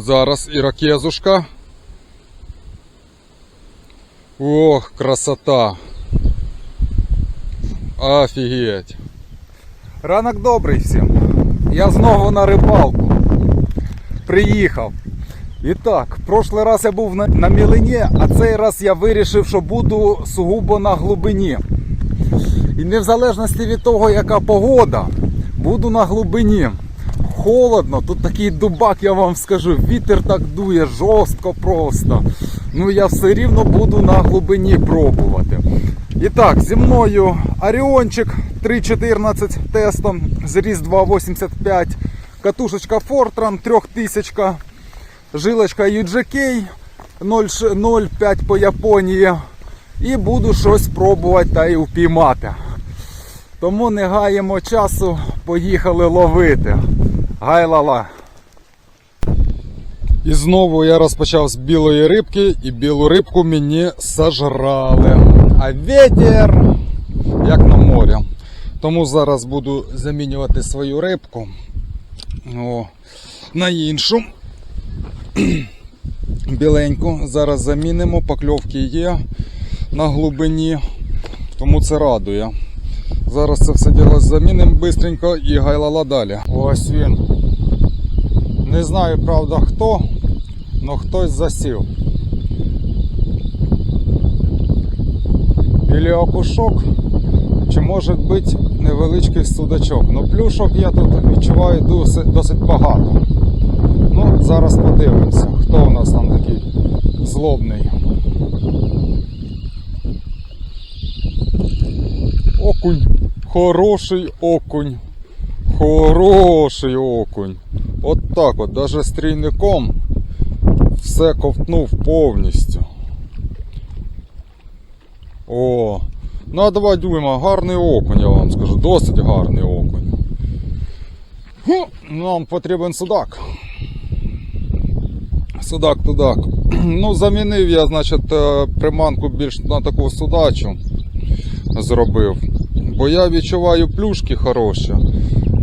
зараз іракезушка. Ох, красота. Офігеть. Ранок добрий всім. Я знову на рибалку. Приїхав. І так, прошлий раз я був на, на мілині, а цей раз я вирішив, що буду сугубо на глибині. І не в залежності від того, яка погода, буду на глибині. Холодно, тут такий дубак, я вам скажу, вітер так дує жорстко просто. Ну я все рівно буду на глибині пробувати. І так, зі мною Оріончик 3.14 тестом, зріз 2.85, катушечка Fortran 3000, жилочка UGK 0,05 по Японії. І буду щось пробувати та й впіймати. Тому не гаємо часу, поїхали ловити. Гайлала. І знову я розпочав з білої рибки, і білу рибку мені сожрали. А вітер, як на морі. Тому зараз буду замінювати свою рибку О, на іншу. Біленьку. Зараз замінимо, покльовки є на глибині, тому це радує. Зараз це все діло замінимо швидко і гайлала далі. Ось він. Не знаю, правда, хто, але хтось засів. Білі окушок, чи може бути невеличкий судачок. Ну плюшок я тут відчуваю досить, досить багато. Ну, зараз подивимося, хто у нас там такий злобний. Окунь. Хороший окунь. Хороший окунь. От так от, даже з трійником все ковтнув повністю. О, на 2 дюйма гарний окунь, я вам скажу, досить гарний окунь. Ху, Нам потрібен судак. Судак тудак. Ну, замінив я, значить, е, приманку більш на таку судачу зробив. Бо я відчуваю плюшки хороші,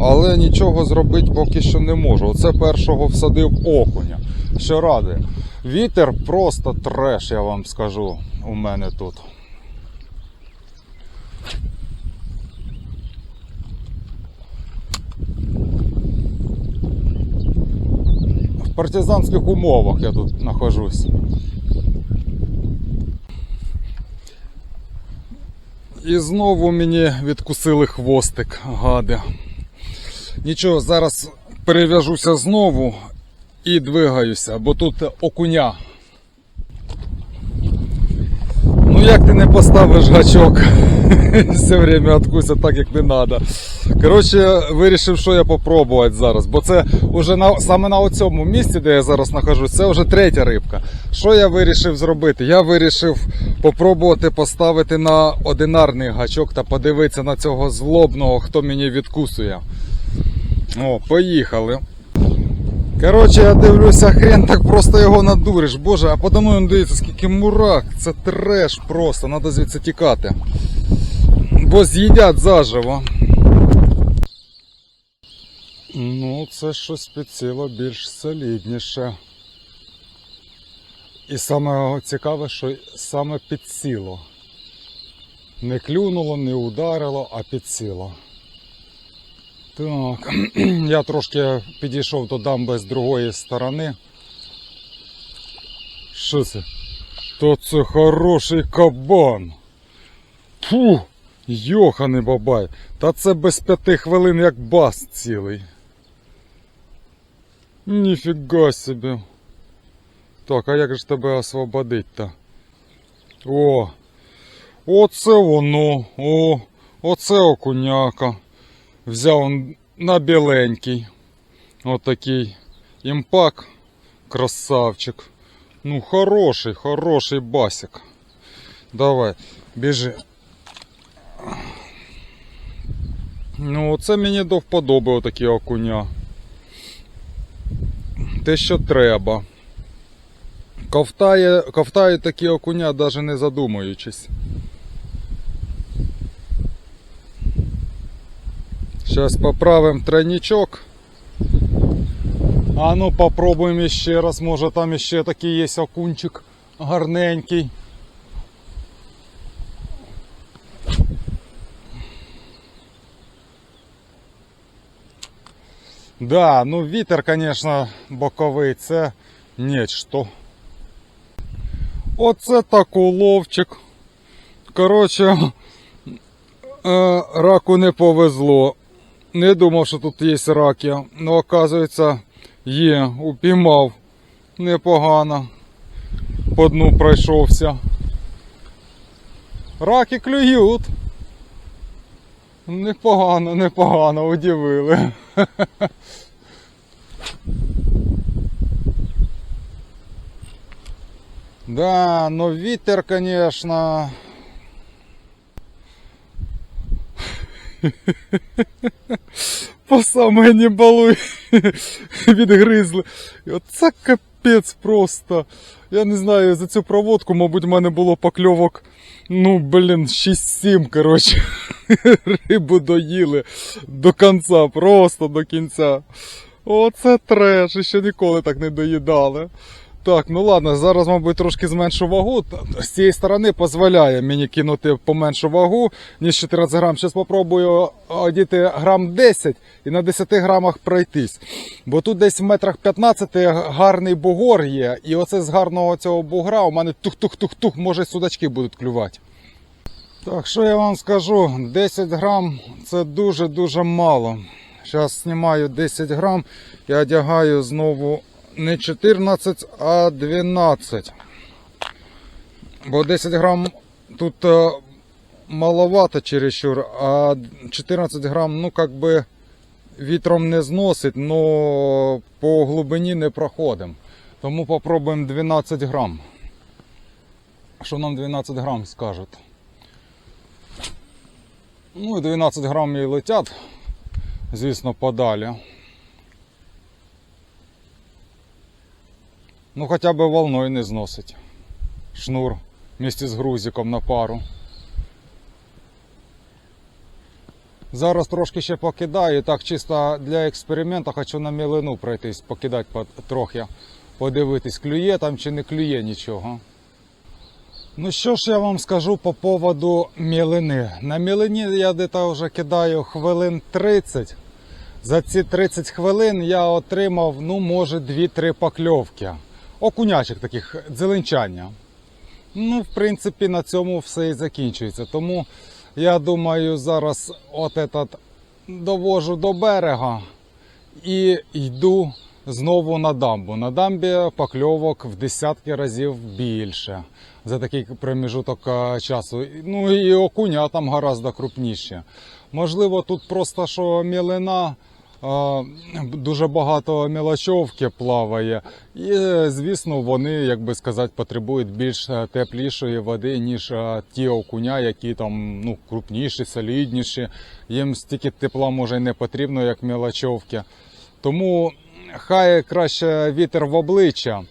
але нічого зробити поки що не можу. Оце першого всадив окуня. Що радує. Вітер просто треш, я вам скажу, у мене тут. В партизанських умовах я тут нахожусь. І знову мені відкусили хвостик, гади. Нічого, зараз перев'яжуся знову і двигаюся, бо тут окуня. Ну як ти не поставиш гачок? Все время откуся так, як не треба. Коротше, вирішив, що я попробувати зараз, бо це вже на, саме на цьому місці, де я зараз нахожусь, це вже третя рибка. Що я вирішив зробити? Я вирішив попробувати поставити на одинарний гачок та подивитися на цього злобного, хто мені відкусує. О, поїхали. Коротше, я дивлюся, хрен так просто його надуриш. Боже, а подо мною дивіться, скільки мурах. Це треш просто, треба звідси тікати. Бо з'їдять заживо. Ну, це щось підсіло більш солідніше. І саме цікаве, що саме підсіло. Не клюнуло, не ударило, а підсіло. Так, я трошки підійшов до дамби з другої сторони. Що це? То це хороший кабан. Фу, йоханий бабай. Та це без п'яти хвилин як бас цілий. Ніфіга собі. Так, а як же тебе освободить-то? О! Оце воно! О! Оце окуняка. Взяв он на біленький. Отакий імпак. Красавчик. Ну, хороший, хороший басик. Давай, біжи. Ну, оце мені до вподоби отакі окуня. Те, що треба. Ковтає, ковтає такі окуня, навіть не задумуючись. Зараз поправимо тройничок. А ну попробуємо ще раз, може там ще такий є окунчик гарненький. Да, ну вітер, конечно, боковий, це нечто. Оце так уловчик. Коротше, е, раку не повезло. Не думав, що тут є раки. Ну, оказується, є, упіймав. Непогано. По дну пройшовся. Раки клюють. Непогано, непогано, удивили. Да, но вітер, конечно. По саме не балуй відгризли. Оце капець просто. Я не знаю, за цю проводку, мабуть, в мене було покльовок, ну, блін, 6-7, коротше. Рибу доїли до кінця, просто до кінця. Оце треш, ще ніколи так не доїдали. Так, ну ладно, зараз, мабуть, трошки зменшу вагу. З цієї сторони дозволяє мені кинути поменшу вагу, ніж 14 грам. Зараз спробую одіти грам 10 і на 10 грамах пройтись. Бо тут десь в метрах 15 гарний бугор є, і оце з гарного цього бугра у мене тух-тух-тух-тух, може судачки будуть клювати. Так, що я вам скажу? 10 грам це дуже-дуже мало. Зараз знімаю 10 грам і одягаю знову не 14, а 12. Бо 10 грам тут е, маловато чересчур, а 14 грам, ну, как би вітром не зносить, но по глибині не проходимо. Тому попробуємо 12 грам. Що нам 12 грам скажуть? Ну, і 12 грам і летять, звісно, подалі. Ну, хоча б волною не зносить. Шнур вместе з грузиком на пару. Зараз трошки ще покидаю, так чисто для експерименту хочу на мілину пройтись, покидати по- трохи, подивитись, клює там чи не клює нічого. Ну що ж я вам скажу по поводу мілини. На мілині я десь вже кидаю хвилин 30. За ці 30 хвилин я отримав, ну, може, 2-3 покльовки. Окунячих таких дзеленчання. Ну, в принципі, на цьому все і закінчується. Тому я думаю, зараз от этот довожу до берега і йду знову на дамбу. На дамбі покльовок в десятки разів більше за такий проміжуток е, часу. Ну і окуня там гораздо крупніші. Можливо, тут просто що мілина. Дуже багато мілочовки плаває, і звісно, вони, як би сказати, потребують більш е, теплішої води, ніж е, ті окуня, які там ну крупніші, солідніші. Їм стільки тепла може не потрібно, як мілочовки. Тому хай краще вітер в обличчя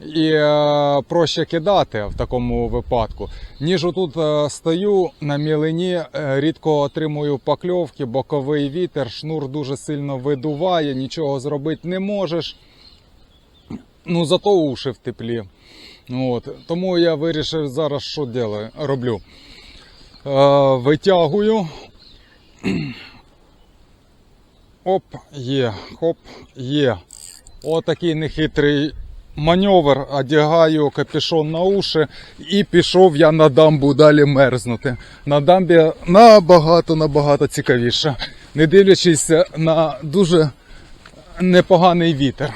і е, проще кидати в такому випадку. Ніж отут е, стою на мілині, е, рідко отримую покльовки, боковий вітер, шнур дуже сильно видуває, нічого зробити не можеш. Ну зато уші в теплі. От. Тому я вирішив зараз, що делаю, роблю. Е, витягую. Оп, є, хоп, є. Отакий нехитрий маневр, одягаю капюшон на уші і пішов я на дамбу далі мерзнути. На дамбі набагато набагато цікавіше, не дивлячись на дуже непоганий вітер.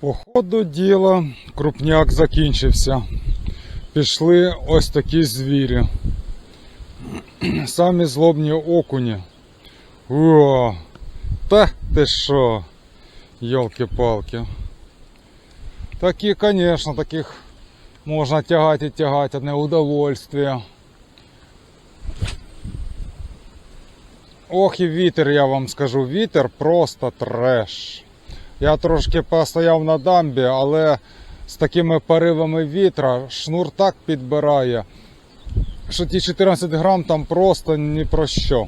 По ходу діла крупняк закінчився. Пішли ось такі звірі. Самі злобні окуні. О, та ти що? Йолки-палки. Такі, конечно, таких можна тягати і тягати, одне удовольствие. Ох і вітер, я вам скажу, вітер просто треш. Я трошки постояв на дамбі, але з такими поривами вітра шнур так підбирає, що ті 14 грам там просто ні про що.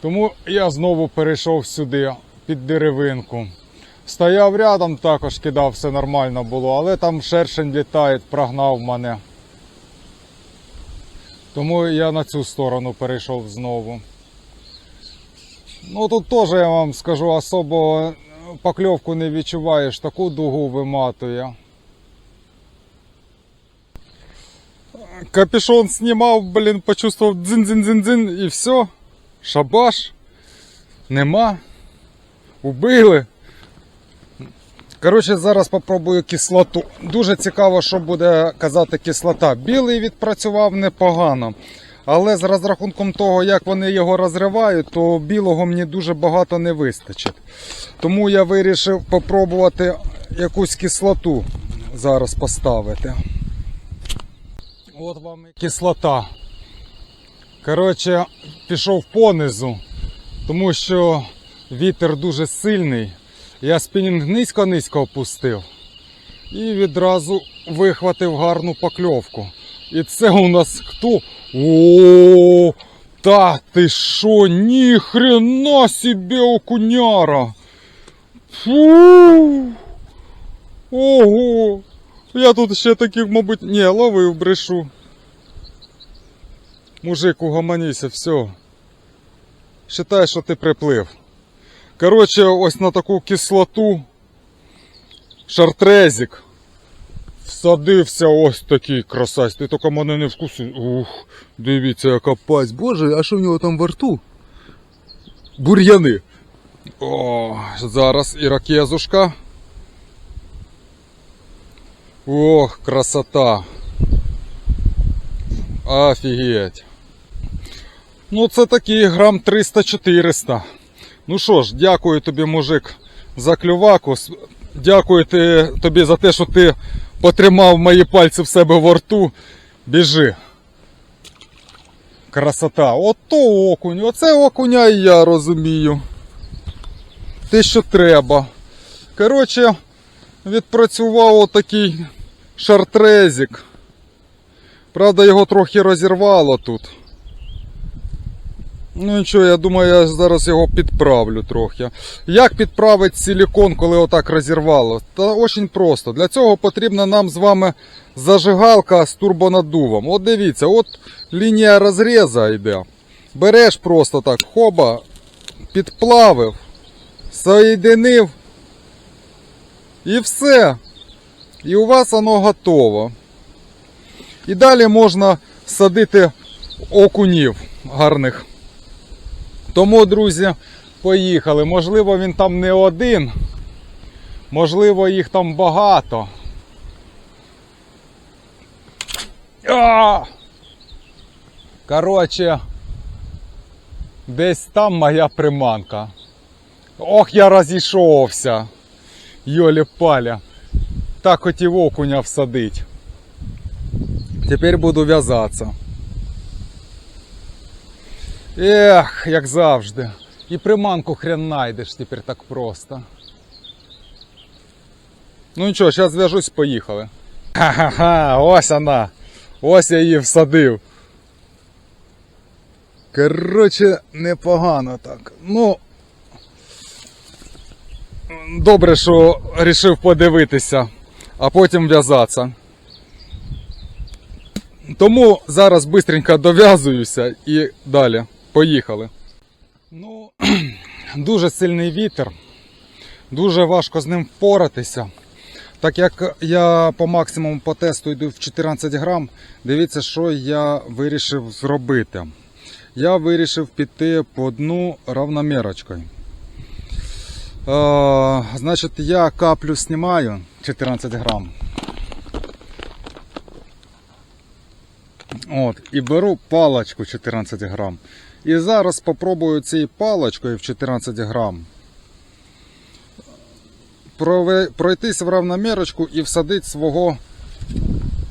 Тому я знову перейшов сюди під деревинку. Стояв рядом, також кидав, все нормально було, але там шершень літає, прогнав мене. Тому я на цю сторону перейшов знову. Ну тут теж я вам скажу, особо покльовку не відчуваєш, таку дугу виматує. Капюшон снимав, блін, почувствував дзин-дзин-дзин-дзин і все. Шабаш. Нема. Убили. Коротше, зараз попробую кислоту. Дуже цікаво, що буде казати кислота. Білий відпрацював непогано. Але з розрахунком того, як вони його розривають, то білого мені дуже багато не вистачить. Тому я вирішив попробувати якусь кислоту зараз поставити. От вам і кислота. Коротше, пішов понизу, тому що вітер дуже сильний. Я спінінг низько-низько опустив і відразу вихватив гарну покльовку. І це у нас хто? О, та ти що, ніхрена собі окуняра. Фу. Ого. Я тут ще таких, мабуть, ні, ловив брешу. Мужик, угомоніся, все. Считай, що ти приплив. Коротше, ось на таку кислоту шартрезик. Всадився ось такий красавець. Ти тільки мене не вкусив. Ух, дивіться, яка пасть. Боже, а що в нього там во рту? Бур'яни. О, зараз іракезушка. Ох, красота. Офігеть. Ну, це такий грам 300-400. Ну що ж, дякую тобі, мужик, за клюваку. Дякую тобі за те, що ти потримав мої пальці в себе во рту. Біжи. Красота. Ото окунь. Оце окуня і я розумію. Те, що треба. Коротше, відпрацював отакий шартрезик. Правда, його трохи розірвало тут. Ну нічого, я думаю, я зараз його підправлю трохи. Як підправити силікон, коли отак розірвало? Та очень просто. Для цього потрібна нам з вами зажигалка з турбонаддувом. От дивіться, от лінія розріза йде. Береш просто так, хоба, підплавив, соєдинив. І все. І у вас воно готово. І далі можна садити окунів гарних. Тому, друзі, поїхали. Можливо, він там не один. Можливо, їх там багато. Коротше, десь там моя приманка. Ох, я розійшовся. Йолі паля. Так хотів окуня всадить. Тепер буду в'язатися. Ех, як завжди. І приманку хрен знайдеш тепер так просто. Ну нічого, зараз зв'яжусь, поїхали. Ха-ха-ха, ось вона. Ось я її всадив. Коротше, непогано так. Ну. Добре, що вирішив подивитися, а потім в'язатися. Тому зараз швидко дов'язуюся і далі. Поїхали. Ну, дуже сильний вітер. Дуже важко з ним впоратися. Так як я по максимуму по тесту йду в 14 грам, дивіться, що я вирішив зробити. Я вирішив піти по дну равномірочкою. Е, значить, я каплю знімаю 14 грам. От, і беру палочку 14 грам. І зараз спробую цією палочкою в 14 грам пройтись в равномірочку і всадити свого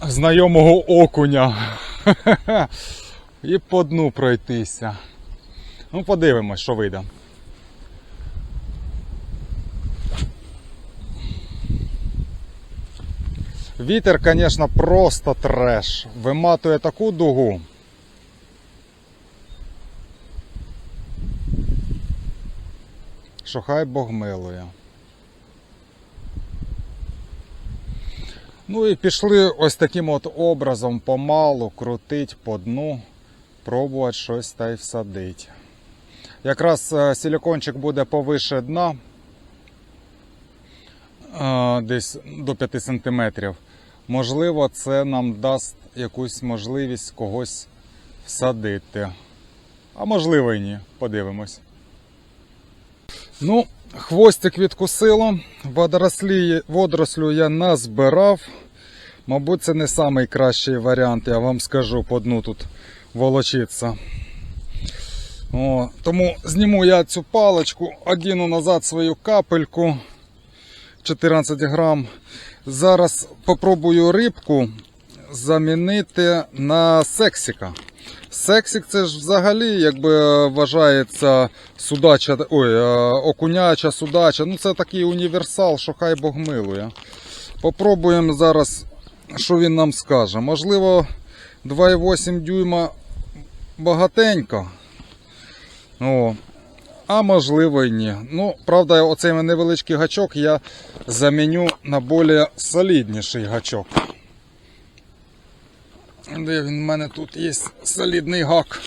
знайомого окуня. І по дну пройтися. Ну, подивимось, що вийде. Вітер, звісно, просто треш. Виматує таку дугу. Що хай Бог милує. Ну і пішли ось таким от образом помалу крутить по дну, пробувати щось та й всадити. Якраз е, силікончик буде повише дна, е, десь до 5 см. Можливо, це нам дасть якусь можливість когось всадити. А можливо і ні. Подивимось. Ну, хвостик відкусило. Водорослі, водорослю я назбирав. Мабуть, це не найкращий варіант, я вам скажу, по дну тут волочиться. О, тому зніму я цю паличку, одіну назад свою капельку 14 грам. Зараз попробую рибку замінити на сексіка. Сексік це ж взагалі якби вважається судача, ой, е, окуняча, судача. Ну це такий універсал, що хай Бог милує. Попробуємо зараз, що він нам скаже. Можливо, 2,8 дюйма багатенько. О, а можливо і ні. Ну, правда, оцей невеличкий гачок я заміню на більш солідніший гачок. Де він в мене тут є солідний гак.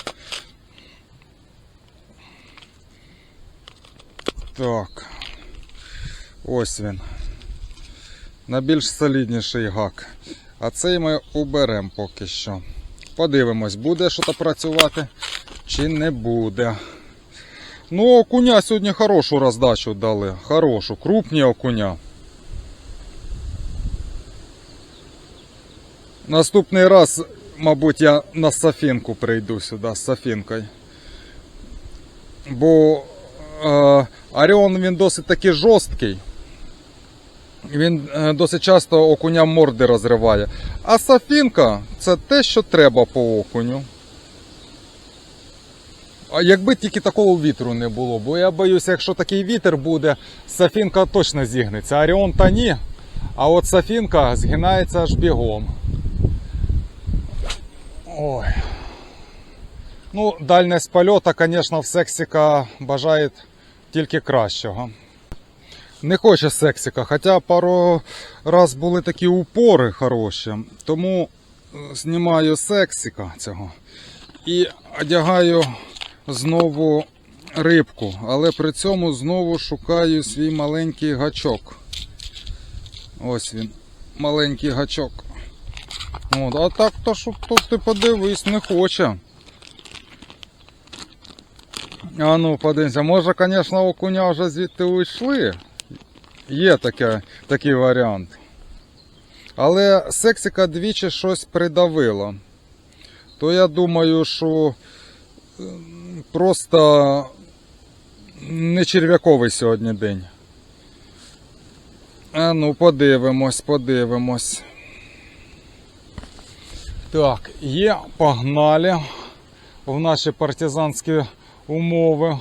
Так. Ось він. На більш солідніший гак. А цей ми уберемо поки що. Подивимось, буде що працювати чи не буде. Ну, окуня сьогодні хорошу роздачу дали. Хорошу, крупні окуня. Наступний раз, мабуть, я на Сафінку прийду сюди з Сафінкою. Бо е, Оріон він досить таки жорсткий. Він е, досить часто окуням морди розриває. А Сафінка це те, що треба по окуню. Якби тільки такого вітру не було, бо я боюся, якщо такий вітер буде, Сафінка точно зігнеться. Оріон та ні. А от Сафінка згинається аж бігом. Ой. Ну, дальність польоту, звісно, в сексіка бажає тільки кращого. Не хоче сексіка, хоча пару раз були такі упори хороші, тому е, знімаю сексіка цього і одягаю знову рибку, але при цьому знову шукаю свій маленький гачок. Ось він, маленький гачок. От, а так то що тут ти подивись, не хоче. А ну, подивимося, може, звісно, окуня вже звідти уйшли. Є таке, такий варіант. Але сексика двічі щось придавило. То я думаю, що просто не черв'яковий сьогодні день. А ну, подивимось, подивимось. Так, є, погнали в наші партизанські умови.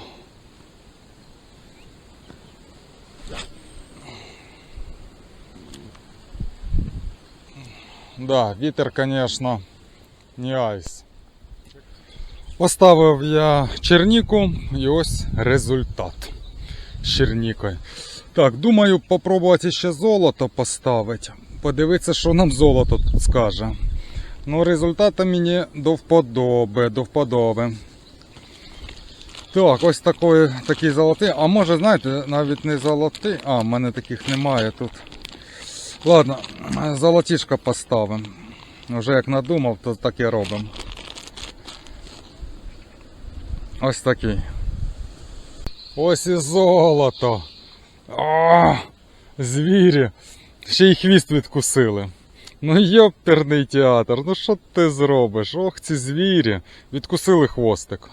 Да, вітер, конечно, не айс. Поставив я черніку і ось результат з чернікою. Так, думаю, попробувати ще золото поставити. Подивитися, що нам золото тут скаже. Ну, результати мені до вподоби, до вподоби. Так, ось такий, такий золотий. А може, знаєте, навіть не золотий. А, в мене таких немає тут. Ладно, золотішко поставимо. Вже як надумав, то так і робимо. Ось такий. Ось і золото. О, звірі. Ще й хвіст відкусили. Ну йоперний театр, ну що ти зробиш? Ох, ці звірі. Відкусили хвостик.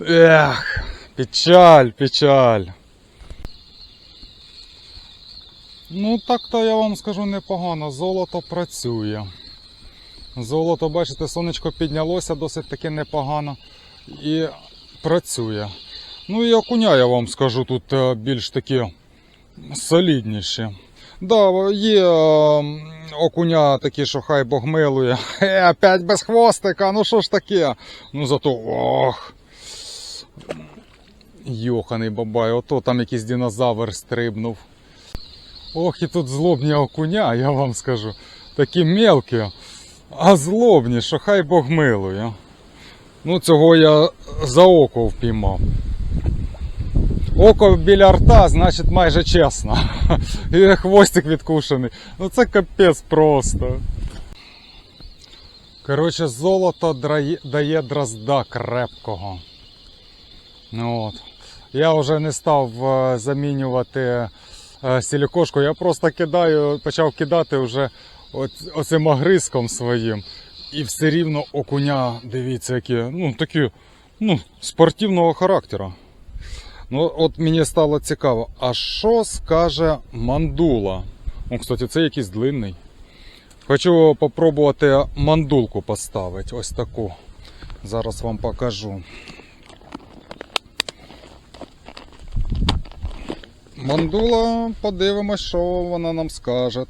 Ех, печаль, печаль. Ну так то я вам скажу непогано, золото працює. Золото, бачите, сонечко піднялося досить таки непогано і працює. Ну і окуня, я вам скажу, тут е, більш такі солідніші. Да, є е, окуня такі, що хай Бог милує. Е, опять без хвостика, ну що ж таке? Ну зато ох. Йоханий бабай, ото там якийсь динозавр стрибнув. Ох, і тут злобні окуня, я вам скажу. Такі мелкі, а злобні, що хай Бог милує. Ну, цього я за око впіймав. Око біля рта, значить майже чесно. І хвостик відкушений. Ну це капець просто. Коротше, золото дає дрозда крепкого. Ну, от. Я вже не став е, замінювати е, сілікошку, я просто кидаю, почав кидати вже оцим огризком своїм. І все рівно окуня, дивіться, які, ну такі, ну, спортивного характеру. Ну, от мені стало цікаво, а що скаже мандула? О, кстати, це якийсь длинний. Хочу попробувати мандулку поставити, ось таку. Зараз вам покажу. Мандула, подивимось, що вона нам скаже.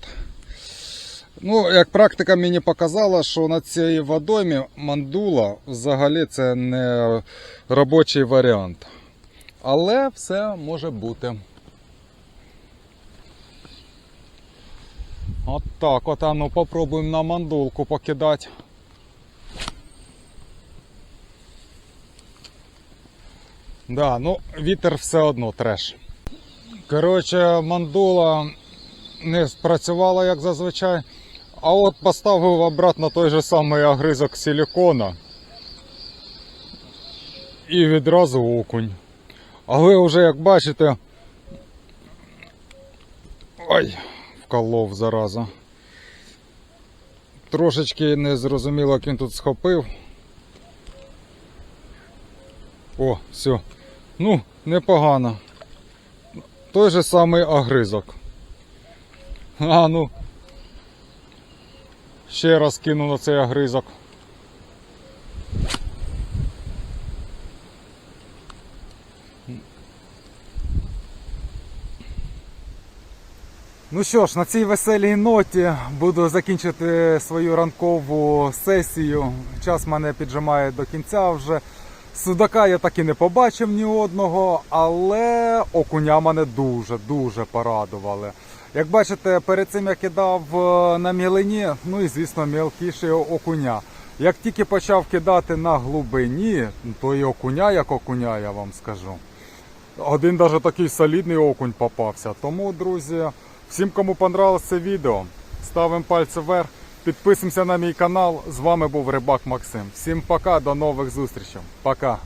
Ну, як практика мені показала, що на цій водоймі мандула взагалі це не робочий варіант. Але все може бути. От так, от ну попробуємо на мандулку покидати. Да, ну вітер все одно треш. Коротше, мандула не спрацювала як зазвичай. А от поставив обратно той же самий огризок силікона. І відразу окунь. Але вже як бачите. Ой, вколов зараза. Трошечки не зрозуміло, як він тут схопив. О, все. Ну, непогано. Той же самий огризок. А ну. Ще раз кину на цей огризок. Ну що ж, на цій веселій ноті буду закінчити свою ранкову сесію. Час мене піджимає до кінця вже. Судака я так і не побачив ні одного, але окуня мене дуже-дуже порадували. Як бачите, перед цим я кидав е, на мілині, ну і звісно, мілкіші окуня. Як тільки почав кидати на глибині, то і окуня як окуня, я вам скажу. Один даже такий солідний окунь попався. Тому, друзі, всім, кому понравилось це відео, ставимо пальці вверх, підписуємося на мій канал. З вами був Рибак Максим. Всім пока, до нових зустрічей. Пока.